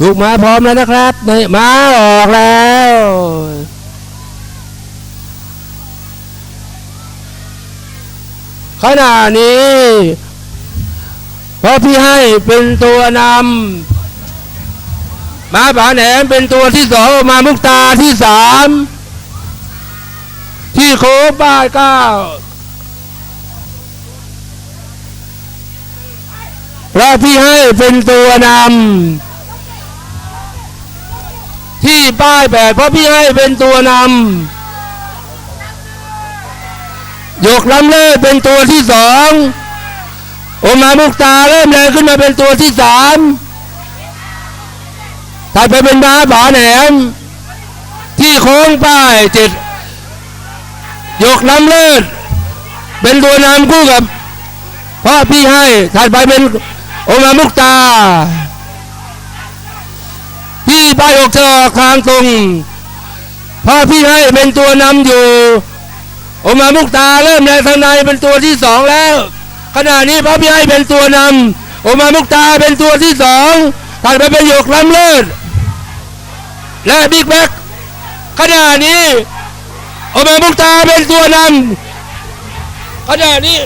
ลูกม้าพร้อมแล้วนะครับในมาออกแล้วขณะนี้พระพี่ให้เป็นตัวนำมาผาแหนมเป็นตัวที่สองมามุกตาที่สามที่โค้งป้ายเก้าเพระพี่ให้เป็นตัวนำ ที่ป้ายแปดเพราะพี่ให้เป็นตัวนำยกล้ำเลิศเป็นตัวที่สองโอมามุกตาเริ่มแรงขึ้นมาเป็นตัวที่สามถัดไปเป็นม้าผาแหนม ที่โค้งป้ายเจ็ดยกล้ำเลิศเป็นตัวนำคู่กับพ่อพี่ให้ถัดไปเป็นโอมามุกตา ปลายอกเธอคางตรงพ่อพี่ให้เป็นตัวนำอยู่โอมามุกตาเริ่มแรงทางในเป็นตัวที่สองแล้ว ขณะนี้พระพี่ให้เป็นตัวนำโอมามุกตาเป็นตัวที่สองถัดไปเป็นหยกล้ำเลิศและบิ๊กแบ็กขณะนี้โอมามุกตาเป็นตัวนำขณะนี้